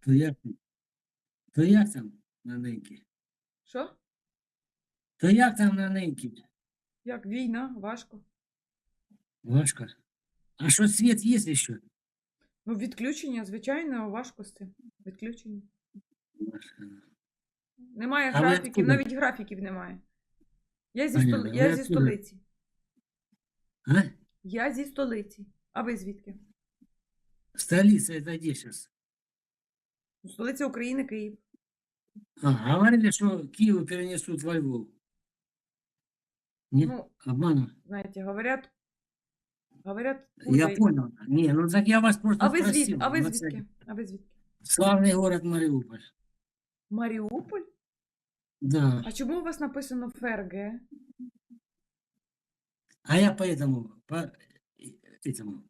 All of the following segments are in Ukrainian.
То як, то як там на неньки? Що? То як там на неньки? Як війна? Важко. Важко. А що світ є ще? Ну, відключення, звичайно, важко з цим. Відключення. Важко. Немає А графіків, откуда? навіть графіків немає. Я зі, Понятно. столи... Я зі откуда? столиці. А? Я зі столиці. А ви звідки? Столица это где сейчас? Ну, Столиця України, Київ. А, говорили, что Киев перенесут во Львов. Нет? Ну, Обманом? знаєте, говорять. Говорять, Я путають. понял. Не, ну так я вас просто А ви звідки? спросил. А ви на звідки? всякий- А ви звідки? Славный город Мариуполь. Маріуполь? Да. А чому у вас написано ФРГ? А я поэтому, по этому,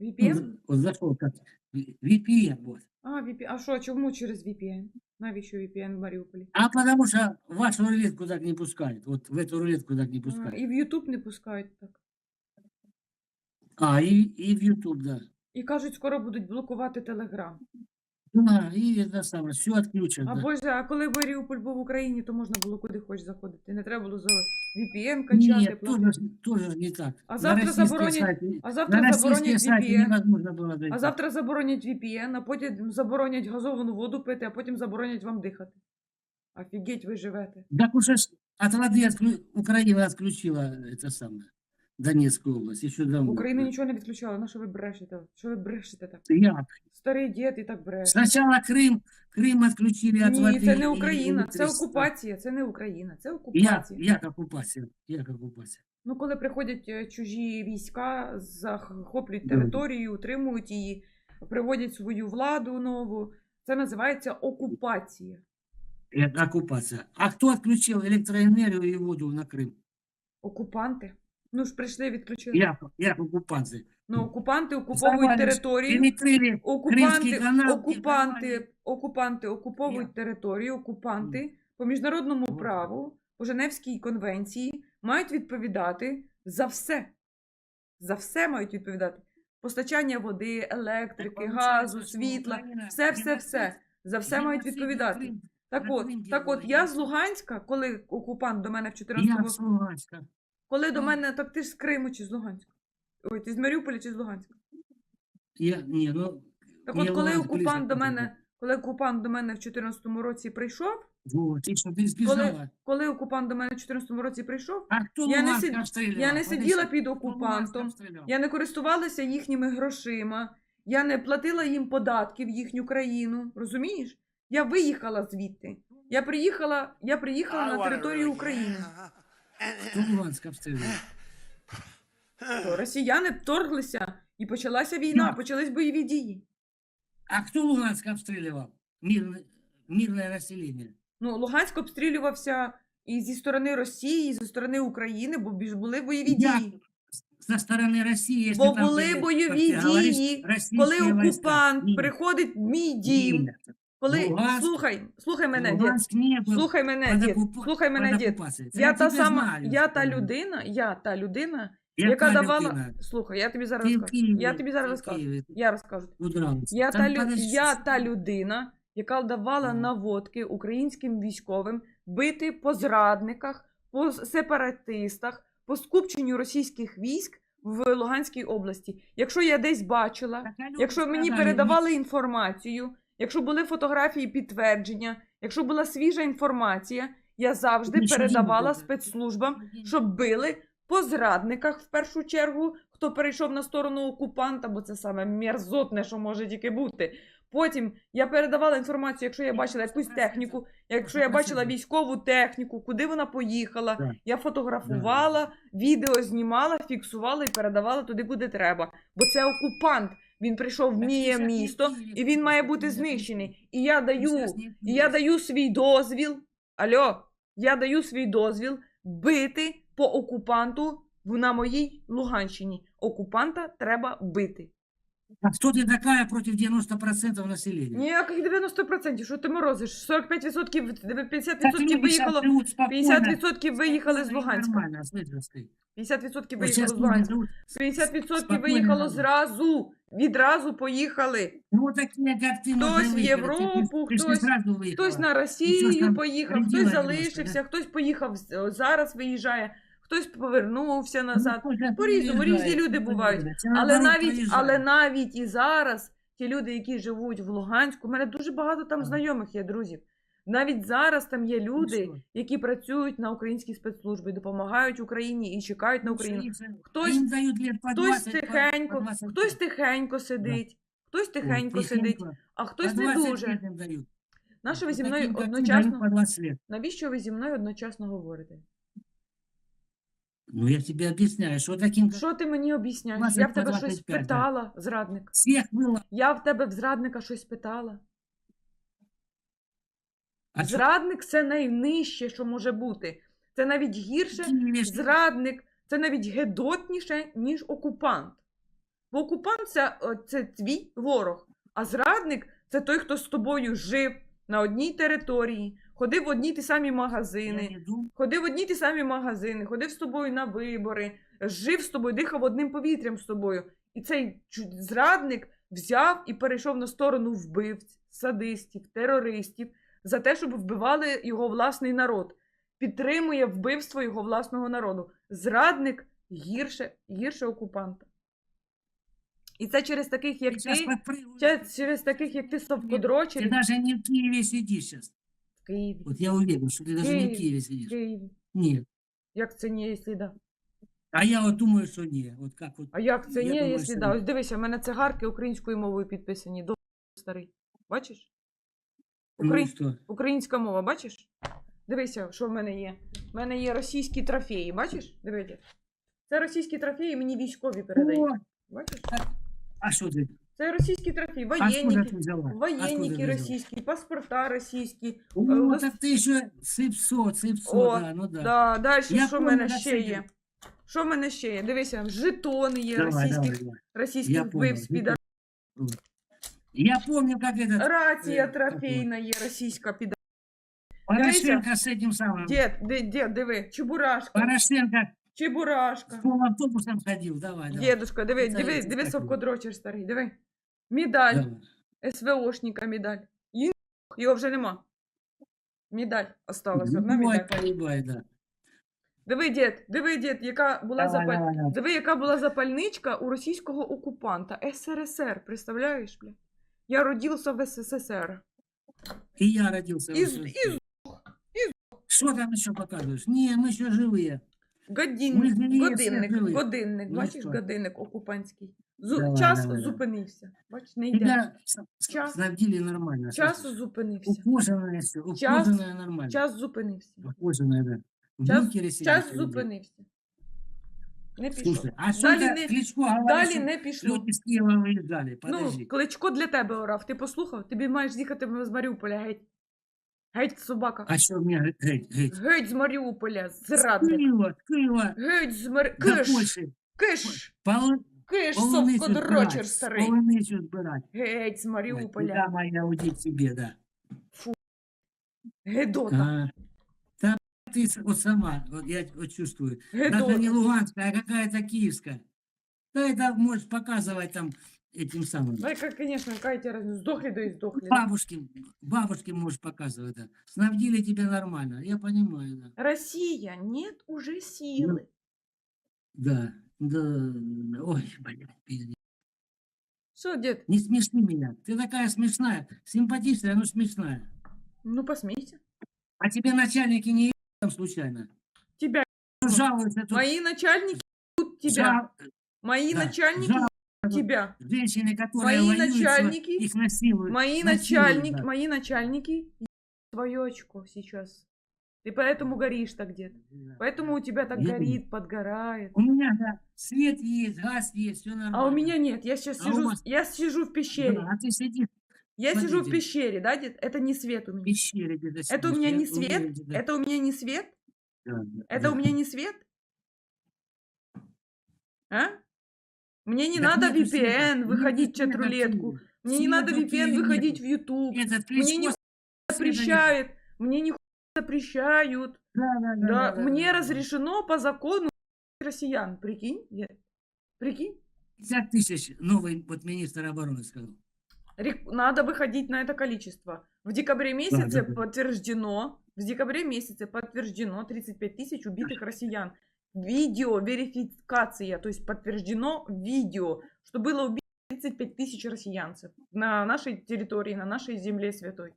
VPN? От зайшов так. VPN, вот. А, VPN. А що, чому через VPN? Навіщо VPN в Маріуполі? А потому що вашу рулетку так не пускають. Вот в эту рулетку так не А, пускают. і в YouTube не пускають так. А, и, і в YouTube, да. І кажуть, скоро будуть блокувати Телеграм. Да, и это самое, все отключат. А да. боже, а коли Маріуполь був в Україні, то можна було куди хоч заходити. Не треба було за VPN качати. Нет, платити. тоже, тоже не так. А На завтра российские заборонять- сайты- А на завтра российские заборонять сайты VPN. невозможно было зайти. А завтра заборонять VPN, а потім заборонять газовану воду пити, а потім заборонять вам дихати. Офігеть, ви живете. Так уже ж от воды отклю- Украина отключила это самое, Донецкую область, еще давно. Україна нічого не відключала. На що ви брешете? Що ви брешете так? Я. Старий дід і так бреше. Сначала Крым, Крым отключили от воды. Ні, це не и Україна, це электричества. окупація, це не Україна, це Я, окупація. як окупація, як окупація. Ну, коли приходять е, чужі війська, захоплюють Добре. територію, утримують її, приводять свою владу нову, це називається окупація. Это оккупация. А кто отключил электроэнергию и воду на Крым? Окупанти. Ну ж прийшли, відключили. Як, як оккупации? Ну, окупанти окуповують Взорвали ж, територію. Окупанти, Кримський канал окупанти, окупанти окуповують територію, окупанти по міжнародному праву, по Женевській конвенції мають відповідати за все. За все мають відповідати. Постачання води, електрики, газу, світла, все, все, все. За все мають відповідати. Так от, так от, я з. Луганська, коли окупант до мене в Я 14 з Луганська. Коли до мене, так ти ж з Криму чи з Луганська? Ой, ти з Маріуполя чи з Луганська? Я, ні, ну, Так Я от, коли Луганськ окупант до мене, коли окупант до мене в 14-му році прийшов, вот, ти що, ти збіжала. коли окупант до мене в 14-му році прийшов, А хто Я не сид- обстрілював? я не сиділа під хто окупантом, обстрілював? я не користувалася їхніми грошима, я не платила їм податки в їхню країну. Розумієш? Я виїхала звідти. Я приїхала, я приїхала на територію України. Хто Луганськ обстрілював? То росіяни вторглися і почалася війна, почались бойові дії. А хто Луганськ обстрілював? Мирне, мирне населення. Ну, Луганськ обстрілювався і зі сторони Росії, і зі сторони України, бо були бойові Як? дії. Со сторони Росії, Бо там були ти, бойові ти говориш, дії, російські Коли війська. окупант Ні, приходить в мій дім, ні. Коли Луганськ- слухай, слухай мене, дід. Луганськ не був Слухай мене, дід. Слухай мене, дід. Це Я та тебе сама, знаю, я та людина, я та людина, Яка давала. людина? Слухай, я тобі зараз Ти в розкажу. Києві, Я тобі зараз ти в розкажу. Києві, Я розкажу. удралась. Я Там та, лю... подожди, я та людина, яка давала Мгм. наводки українським військовим бити по зрадниках, по сепаратистах, по скупченню російських військ в Луганській області. Якщо я десь бачила, Така якщо мені передавали інформацію, якщо були фотографії підтвердження, якщо була свіжа інформація, я завжди Нічого передавала спецслужбам, щоб били по зрадниках в першу чергу, хто перейшов на сторону окупанта, бо це саме мерзотне, що може тільки бути. Потім я передавала інформацію, якщо я бачила якусь техніку, якщо я бачила військову техніку, куди вона поїхала, я фотографувала, відео знімала, фіксувала і передавала туди, куди треба. Бо це окупант. Він прийшов в моє місто, і він має бути знищений. І я даю, і я даю свій дозвіл. Альо, я даю свій дозвіл бити по окупанту на моїй Луганщині. Окупанта треба бити. А хто ти така проти 90% населення? Ніяких 90%, що ти морозиш? 45%, 50% виїхало. щас живуть 50% виїхали з Луганська. Нормально, слышишь, ты. 50% Вот виїхало сейчас з люди Луганська. живуть 50% спокійно, виїхало нормально. зразу. відразу поїхали. Ну, вот такие, как ты, можно Хтось в выиграть. Ты- Європу, ты ж не хтось- сразу выехала. Хтось на ж Росію там поїхав, родила хтось немножко, залишився, хтось поїхав з- зараз виїжджає, хтось повернувся назад. Ну, тоже По-різному, різні приезжает, люди ну, бувають. приезжает. Це Але наоборот навіть, приїжджає. але навіть і зараз ті люди, які живуть в Луганську, у мене дуже багато там Ага. знайомих є, друзів. Навіть зараз там є люди, що? які працюють на українській спецслужбі, допомагають Україні і чекають на Ну, Україну. что их- Хтось- им дают лет по Хтось 20, по- тихенько, по 20 хтось лет. тихенько сидить, хтось тихенько Ой, сидить, тихенько. а По хтось не 20 дуже. лет им дают. Нащо ви Вот зі мною таким, как ты, одночасно? дают по 20 лет. Навіщо ви зі мною одночасно говорите? Ну, я тебе объясняю, что таким, как Що ти мені об'ясняєш? 20 Я в по тебе щось 25, да. питала, зрадник. всех было. Я в тебе в зрадника щось питала. Зрадник це найнижче, що може бути. Це навіть гірше. Зрадник це навіть гедотніше, ніж окупант. Бо окупант це, це твій ворог, а зрадник це той, хто з тобою жив на одній території, ходив в одні ті самі магазини. Ходив в одні ті самі магазини, ходив з тобою на вибори, жив з тобою, дихав одним повітрям з тобою. І цей зрадник взяв і перейшов на сторону вбивць, садистів, терористів за те, щоб вбивали його власний народ. Підтримує вбивство його власного народу. Зрадник гірше, гірше окупанта. І це через таких, як Ты сейчас ти, подпрыгиваешь. це через таких, як ти Ты совкодрочерів даже не в Киеве сидишь сейчас. в Києві. Вот я уверен, что ты даже не в Киеве, Киеве В сидишь. Києві. Нет. Як це ні, якщо да? А я вот думаю, что нет. Вот как вот. А як це Я ні, думаю, якщо що да? ні. Ось дивися, в мене цигарки українською мовою підписані. До старий. Бачиш? Ну, Украї- и что? Українська мова, бачиш? Дивися, що в мене є. В мене є російські трофеї, бачиш? Дивіться. Це російські трофеї, мені військові передають. О, Бачиш? а что ты? Це російські трофеї, Откуда воєнники, ты взяла? Откуда воєнники ты взяла? російські, паспорта російські. О, Лис- так ты еще цыпсо, цыпсо, О, да, ну да. Да, далі Я що в понял, мене да, ще це є? є. Що в мене ще є? Дивися, жетони є Давай, російських, давай, давай. російських Я понял. вбивств, піда- Я помню, как этот Рація Е, трофейна є російська піда. Порошенко с этим самым. Дід, дід, дід, диви, чебурашка, Порошенко с чебурашка. полавтобусом ходил. Давай, давай. Дідушка, диви, Це- диви, це диви, так. совкодрочер старий, диви. Медаль, Давай. СВОшника медаль. Ї- Його вже нема. Медаль осталась, одна Ну, медаль. бывай, поебай, да. Диви, дід, диви, дід, яка була Давай, запаль... давай, давай. Диви, яка була запальничка у російського окупанта СРСР, представляєш, бля? Я родився в СССР. И я родился. в І, СССР. і Что там еще показываешь? Не, мы еще живые. годинник, Ми живі, годинник, всі живі. годинник, Ну, бачиш, що? годинник окупантський. Зу... Давай, час давай, давай. зупинився. Бачиш, не йде. Тебя с- с- Час. снабдили нормально. Час слушай. зупинився. Ухоженное все, Час- ухоженное нормально. Час зупинився. Ухоженное, да. В Час- бункере сидишь, Час люди. зупинився. Не пішов. Слушай, а Далі не- Кличко Далі не пішло. люди с Киева выезжали? Ну, кличко для тебе орав. Ти послухав? Тобі маєш їхати з Маріуполя геть. Геть, собака. А что мне геть, геть? Геть з Маріуполя, зрадник. Киева, с Киева Геть з Марі... до Киш! Польши. Киш! Поло- Киш, полуницю совкодрочер збирать, старий. полуницю збирать. Геть з Маріуполя. Куда моя уйти к себе, да. Гедота. А, ты вот сама, вот я вот чувствую. Даже не. Луганская, а какая-то Киевская. Да это можешь показывать там этим самым. Да, как, конечно, какая тебе разница? Сдохли, да и сдохли. Бабушке, бабушке можешь показывать, да. Снабдили тебя нормально, я понимаю, да. Россия, нет уже силы. Да, да, ой, блядь, пиздец. Что, дед? Не смешни меня. Ты такая смешная, симпатичная, но смешная. Ну, посмейся. А тебе начальники не там случайно? Тебя. Жалуются тут. Мои начальники ебут тебя. жал- Мои да, начальники жал- тебя. Женщины, которые Мои воюют, начальники- их насилуют. Мои начальники, да. мои начальники твое очко сейчас. Ты поэтому горишь так. Да. Поэтому у тебя так Я горит, подгорает. У меня, да, свет есть, газ есть, все нормально. А у меня нет. Я сейчас А сижу, вас- я сижу в пещере. Да, а ты сидишь Я сижу в смотрите. пещере, да, дед? Это не свет у в меня. пещере где-то Это у меня не свет? да. Это у меня не свет? Да, да, Это да. у меня не свет? А? Мне не Так надо нету света, VPN нету выходить в света чат-рулетку. отсюда. Мне не надо в VPN выходить в YouTube. Этот Мне не запрещают. Мне не запрещают. Да, да, да, Да, да, мне да, да. разрешено по закону россиян. Прикинь? Нет. Прикинь? 50 тысяч новый вот министр обороны сказал. Надо выходить на это количество. В декабре месяце да, да. подтверждено, в декабре месяце подтверждено 35 тысяч убитых россиян. Видео, верификация, то есть подтверждено видео, что было убито 35 тысяч россиянцев на нашей территории, на нашей земле святой.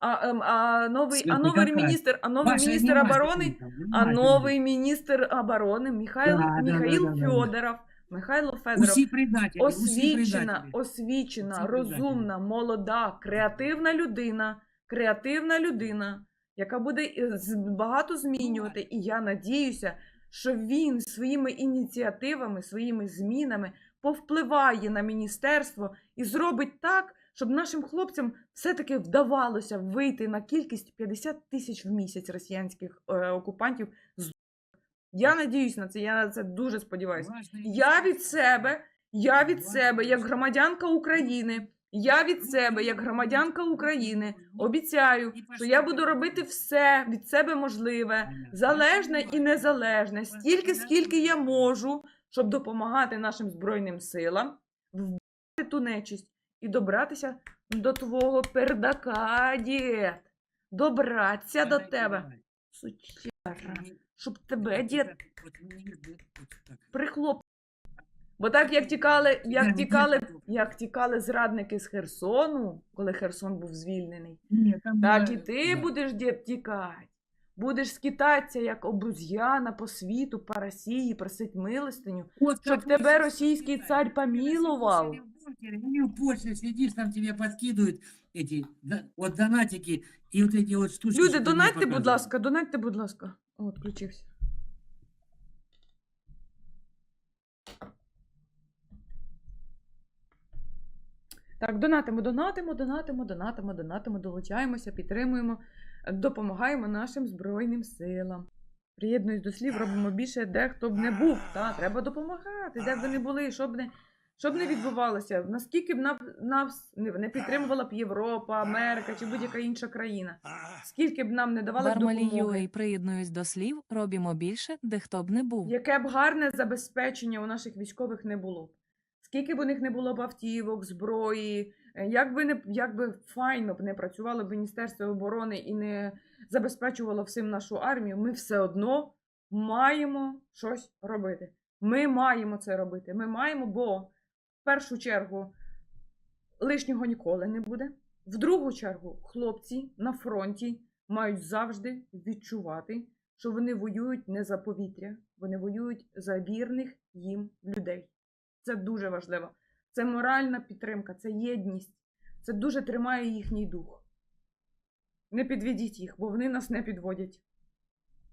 А, эм, а новый, а новый какая? министр, а новый Ваша министр обороны, а новый министр обороны Михаил, Да, да, да, Михаил да, да, да. Федоров, Михайло Федоров. Усі предатели, усі Освічена, предатели. освічена, предателі. розумна, молода, креативна людина, креативна людина, яка буде е, багато змінювати. І я надіюся, що він своїми ініціативами, своїми змінами повпливає на міністерство і зробить так, щоб нашим хлопцям все-таки вдавалося вийти на кількість 50 тисяч в місяць росіянських е, окупантів. з- Я надіюсь на це, я на це дуже сподіваюся. Я від себе, я від себе, як громадянка України, я від себе, як громадянка України, обіцяю, що я буду робити все від себе можливе, залежне і незалежне, стільки, скільки я можу, щоб допомагати нашим Збройним силам вбити ту нечисть і добратися до твого пердака, дід. Добратися до тебе, сучара, щоб тебе, дід, прихлоп. Бо так як тікали, як Ні, тікали, ні, як тікали зрадники з Херсону, коли Херсон був звільнений, Ні, там так було- і ти да. будеш дід тікати. Будеш скитатися, як обуз'яна по світу, по Росії, просить милостиню. Вот щоб как тебе вы російський считаете, цар когда помилував. сидишь в бункере, Или в почте сидишь, там тебе подкидывают эти да, вот донатики и вот эти вот штучки. Люди, что ты мне донатьте, будь показывал. ласка, донатьте, будь ласка. О, включився. Так, донатимо, донатимо, донатимо, донатимо, донатимо, долучаємося, підтримуємо, допомагаємо нашим Збройним силам. Приєднуюсь до слів, робимо більше, де хто б не був. Та, треба допомагати, де б ви не були, щоб не, щоб не відбувалося. Наскільки б нас, не, підтримувала б Європа, Америка чи будь-яка інша країна. Скільки б нам не давали б допомоги. Приєднуюсь до слів, робімо більше, де хто б не був. Яке б гарне забезпечення у наших військових не було. б. Скільки б у них не було б автівок, зброї, е, як би, не, як би файно б не працювало б Міністерство оборони і не забезпечувало всім нашу армію, ми все одно маємо щось робити. Ми маємо це робити. Ми маємо, бо першу чергу лишнього ніколи не буде. В другу чергу хлопці на фронті мають завжди відчувати, що вони воюють не за повітря, вони воюють за вірних їм людей. Це дуже важливо. Це моральна підтримка, це єдність. Це дуже тримає їхній дух. Не підведіть їх, бо вони нас не підводять.